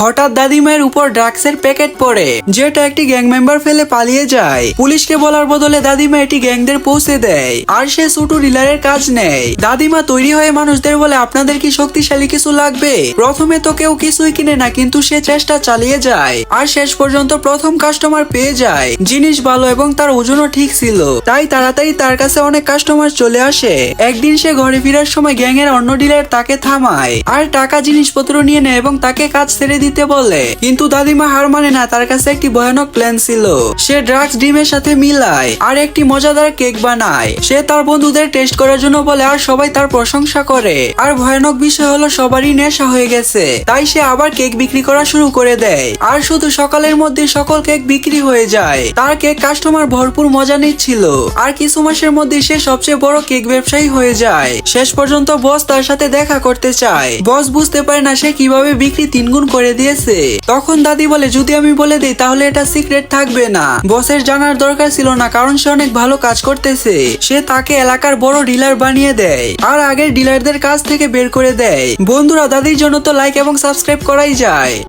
হঠাৎ দাদিমায়ের উপর ড্রাগসের প্যাকেট পড়ে, যেটা একটি গ্যাং মেম্বার ফেলে পালিয়ে যায়। পুলিশকে বলার বদলে দাদিমা এটি গ্যাংদের পৌঁছে দেয়, আর সে সুটু ডিলারের কাজ নেয়। দাদিমা তৈরি হয়ে মানুষদের বলে, আপনাদের কি শক্তিশালী কিছু লাগবে? প্রথমে তো কেউ কিছুই কিনে না, কিন্তু সে চেষ্টা চালিয়ে যায়, আর শেষ পর্যন্ত প্রথম কাস্টমার পেয়ে যায়। জিনিস ভালো এবং তার ওজনও ঠিক ছিল, তাই তাড়াতাড়ি তার কাছে অনেক কাস্টমার চলে আসে। একদিন সে ঘরে ফেরার সময় গ্যাং এর অন্য ডিলার তাকে থামায়, আর টাকা জিনিসপত্র নিয়ে নেয় এবং তাকে কাজ ছেড়ে দিতে বলে। কিন্তু দাদিমা হার মানে না, তার কাছে একটি ভয়ানক প্ল্যান ছিল। সে ড্রাগস ডিমের সাথে মিলায় আর একটি মজাদার কেক বানায়। সে তার বন্ধুদের টেস্ট করার জন্য বলে, আর সবাই তার প্রশংসা করে। আর ভয়ানক বিষয় হলো, সবারই নেশা হয়ে গেছে। তাই সে আবার কেক বিক্রি করা শুরু করে দেয়। আর শুধু সকালের মধ্যে সকল কেক বিক্রি হয়ে যায়। তার কেক কাস্টমার ভরপুর মজা নিচ্ছিল। আর কিছু মাসের মধ্যে সে সবচেয়ে বড় কেক ব্যবসায়ী হয়ে যায়। শেষ পর্যন্ত বস তার সাথে দেখা করতে চায়। বস বুঝতে পারে না সে কীভাবে বিক্রি তিনগুণ করে দিয়েছে। তখন দাদি বলে, যদি আমি বলে দিই, তাহলে এটা সিক্রেট থাকবে না। বসের জানার দরকার ছিল না, কারণ সে অনেক ভালো কাজ করতেছে। সে তাকে এলাকার বড় ডিলার বানিয়ে দেয় আর আগের ডিলারদের কাছ থেকে বের করে দেয়। বন্ধুরা, দাদির জন্য তো লাইক এবং সাবস্ক্রাইব করাই যায়।